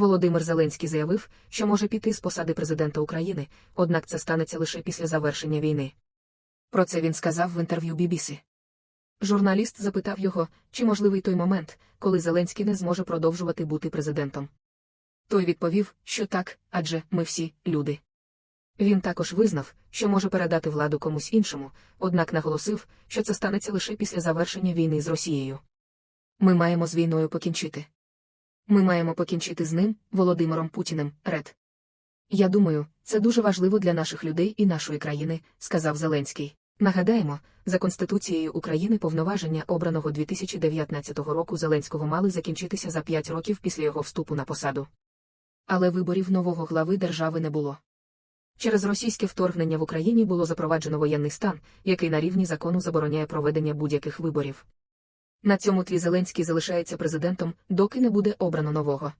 Володимир Зеленський заявив, що може піти з посади президента України, однак це станеться лише після завершення війни. Про це він сказав в інтерв'ю BBC. Журналіст запитав його, чи можливий той момент, коли Зеленський не зможе продовжувати бути президентом. Той відповів, що так, адже ми всі люди. Він також визнав, що може передати владу комусь іншому, однак наголосив, що це станеться лише після завершення війни з Росією. Ми маємо з війною покінчити. Ми маємо покінчити з ним, Володимиром Путіним, Ред. Я думаю, це дуже важливо для наших людей і нашої країни, сказав Зеленський. Нагадаємо, за Конституцією України повноваження обраного 2019 року Зеленського мали закінчитися за 5 років після його вступу на посаду. Але виборів нового глави держави не було. Через російське вторгнення в Україні було запроваджено воєнний стан, який на рівні закону забороняє проведення будь-яких виборів. На цьому тлі Зеленський залишається президентом, доки не буде обрано нового.